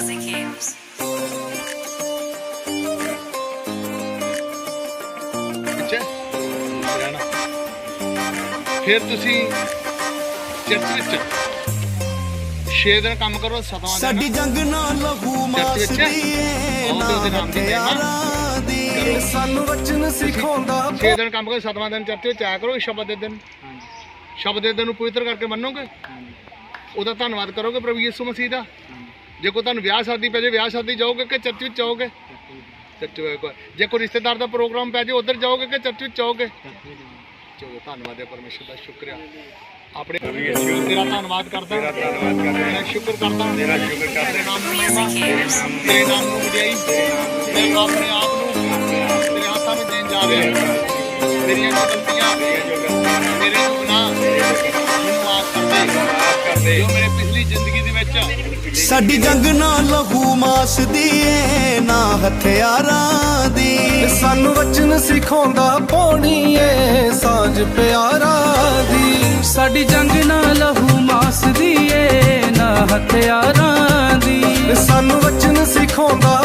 Music ਫਿਰ ਤੁਸੀਂ church ਵਿੱਚ 6 ਦਿਨ ਕੰਮ ਕਰੋ ਸਤਵਾਂ ਦਿਨ। ਸਾਡੀ ਜੰਗ ਨਾਲ ਲਹੂ ਮਾਸ ਵਿੱਚ? ਦੀਏ ਆਓ ਤੇ ਉਹਦੇ ਨਾਮ ਦੀ ਮਹਿਮਾ ਹਥਿਆਰਾਂ ਦੀ ਸਾਨੂੰ ਵਚਨ ਸਿਖਾਉਂਦਾ 6 ਦਿਨ ਕੰਮ ਕਰੋ ਸਤਵਾਂ ਦਿਨ ਚਰਚ ਵਿੱਚ ਆਇਆ ਕਰੋ ਸ਼ਬਦ ਦੇ ਦਿਨ। ਸ਼ਬਦ ਦੇ ਦਿਨ ਨੂੰ ਪਵਿੱਤਰ ਕਰਕੇ ਮੰਨੋਗੇ? ਉਹਦਾ ਧੰਨਵਾਦ ਕਰੋਗੇ ਪ੍ਰਭੂ ਯਿਸੂ ਮਸੀਹ ਦਾ? ਜੇ ਕੋਈ ਤੁਹਾਨੂੰ ਵਿਆਹ ਸ਼ਾਦੀ ਪੈ ਜੇ ਵਿਆਹ ਸ਼ਾਦੀ ਜਾਓਗੇ ਕਿ ਚਰਚ ਵਿੱਚ ਜਾਓਗੇ? ਚਰਚ ਜੇ ਕੋਈ ਰਿਸ਼ਤੇਦਾਰ ਦਾ ਪ੍ਰੋਗਰਾਮ ਪੈ ਜੇ ਉਧਰ ਜਾਓਗੇ ਕਿ ਚਰਚ ਵਿੱਚ ਜਾਓਗੇ? ਚਲੋ ਧੰਨਵਾਦ ਹੈ ਪਰਮੇਸ਼ਰ ਦਾ ਸ਼ੁਕਰੀਆ। ਆਪਣੇ ਤੇਰਾ ਧੰਨਵਾਦ ਕਰਦਾ। ਤੇਰਾ ਧੰਨਵਾਦ ਕਰਦਾ। ਤੇਰਾ ਸ਼ੁਕਰ ਕਰਦਾ। ਤੇਰਾ ਸ਼ੁਕਰ ਕਰਦਾ। ਤੇਰੇ ਨਾਮ ਨੂੰ ਮਹਿਮਾ ਤੇਰੇ ਨਾਮ ਨੂੰ ਵਡਿਆਈ ਮੈਂ ਆਪਣੇ ਆਪ ਨੂੰ ਤੇਰੇ ਹੱਥਾਂ ਵਿੱਚ ਦੇਣ ਜਾ ਰਿਹਾ। ਮੇਰੀਆਂ ਜੋ ਗਲਤੀਆਂ ਮੇਰੇ ਸਾਡੀ ਜੰਗ ਨਾਲ ਲਹੂ ਮਾਸ ਦੀਏ ਨਾ ਹਥਿਆਰਾਂ ਦੀ। ਸਾਨੂੰ ਵਚਨ ਸਿਖਾਉਂਦਾ ਪੌਣੀ ਏ ਸਾਂਝ ਪਿਆਰਾ ਦੀ। ਸਾਡੀ ਜੰਗ ਨਾ ਲਹੂ ਮਾਸ ਦੀ ਏ ਨਾ ਹਥਿਆਰਾਂ ਦੀ। ਸਾਨੂੰ ਵਚਨ ਸਿਖਾਉਂਦਾ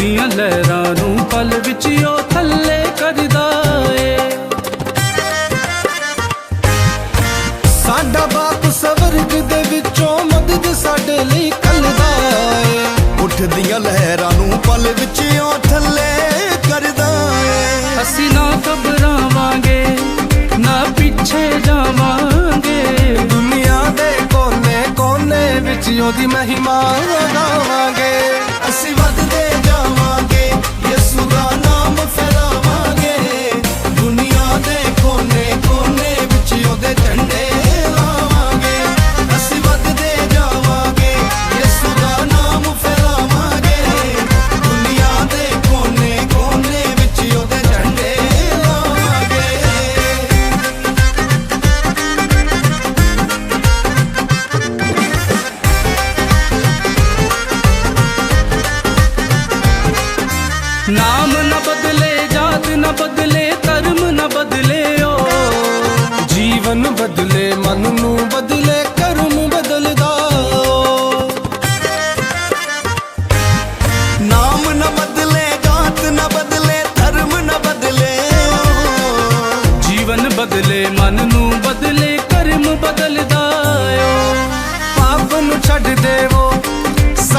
ਉੱਠਦੀਆਂ ਲਹਿਰਾਂ ਨੂੰ ਪਲ ਵਿੱਚ ਉਹ ਥੱਲੇ ਕਰਦਾ ਏ। ਸਾਡਾ ਬਾਪ ਸਵਰਗ ਦੇ ਵਿੱਚੋਂ ਮਦਦ ਸਾਡੇ ਲਈ ਕੱਲਦਾ ਏ। ਉੱਠਦੀਆਂ ਲਹਿਰਾਂ ਨੂੰ ਪਲ ਵਿੱਚ ਉਹ ਥੱਲੇ ਕਰਦਾ ਏ। ਅਸੀਂ ਨਾ ਘਬਰਾਵਾਂਗੇ ਨਾ ਪਿੱਛੇ ਜਾਵਾਂਗੇ। ਦੁਨੀਆ ਦੇ ਕੋਨੇ ਕੋਨੇ ਵਿੱਚ ਉਹਦੀ ਮਹਿਮਾ ਗਾਵਾਂਗੇ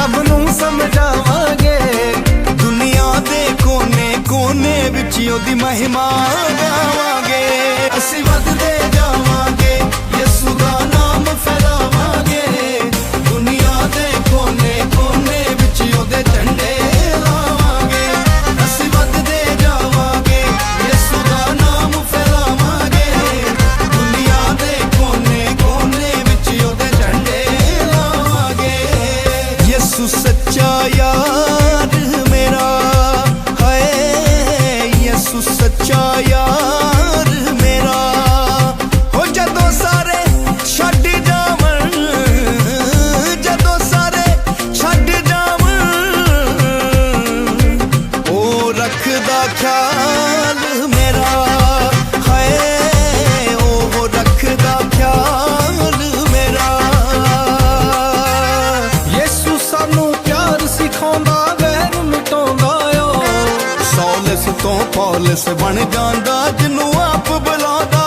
ਸਭ ਨੂੰ ਸਮਝਾਵਾਂਗੇ। ਦੁਨੀਆ ਦੇ ਕੋਨੇ ਕੋਨੇ ਵਿੱਚ ਉਹਦੀ ਮਹਿਮਾ ਗਾਵਾਂਗੇ। ਪੁਲਿਸ ਤੋਂ ਪੌਲਿਸ ਬਣ ਜਾਂਦਾ ਜਿੰਨੂੰ ਆਪ ਬੁਲਾਉਂਦਾ।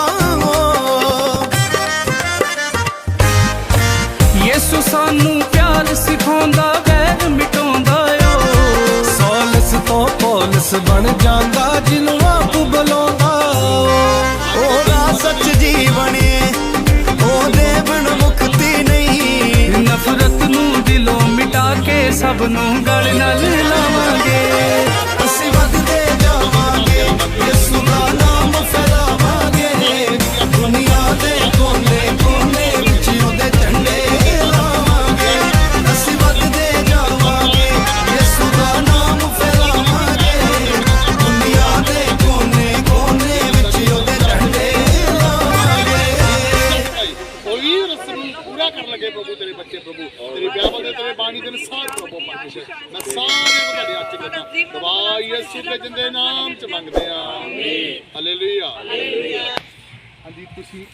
ਯੇਸੂ ਸਾਨੂੰ ਪਿਆਰ ਸਿਖਾਉਂਦਾ ਵੈਰ ਮਿਟਾਉਂਦਾ ਓ ਸੌਲਸ ਤੋਂ ਪੌਲਿਸ ਬਣ ਜਾਂਦਾ ਜਿੰਨੂੰ ਆਪ ਬੁਲਾਉਂਦਾ। ਉਹਦਾ ਸੱਚ ਜੀਵਨ ਏ ਉਹਦੇ ਬਿਨ ਮੁਕਤੀ ਨਹੀਂ। ਨਫ਼ਰਤ ਨੂੰ ਦਿਲੋਂ ਮਿਟਾ ਕੇ ਸਭ ਨੂੰ ਗਲ ਨਾਲ ਲਾਵਾਂਗੇ। ਤੇਰੇ ਬਾਣੀ ਦੇ ਅਨੁਸਾਰ ਪ੍ਰਭੂ ਪਰਮੇਸ਼ਰ ਮੈਂ ਸਾਰੇ ਨੂੰ ਤੁਹਾਡੇ ਹੱਥ ਚ ਕਰਦਾ ਦਵਾ ਯਿਸੂ ਦੇ ਜਿੰਦੇ ਨਾਮ ਚ ਮੰਗਦੇ ਆ। ਆਮੀਨ ਹਾਲੇਲੂਇਆ ਹਾਲੇਲੂਇਆ ਹਾਂਜੀ ਤੁਸੀਂ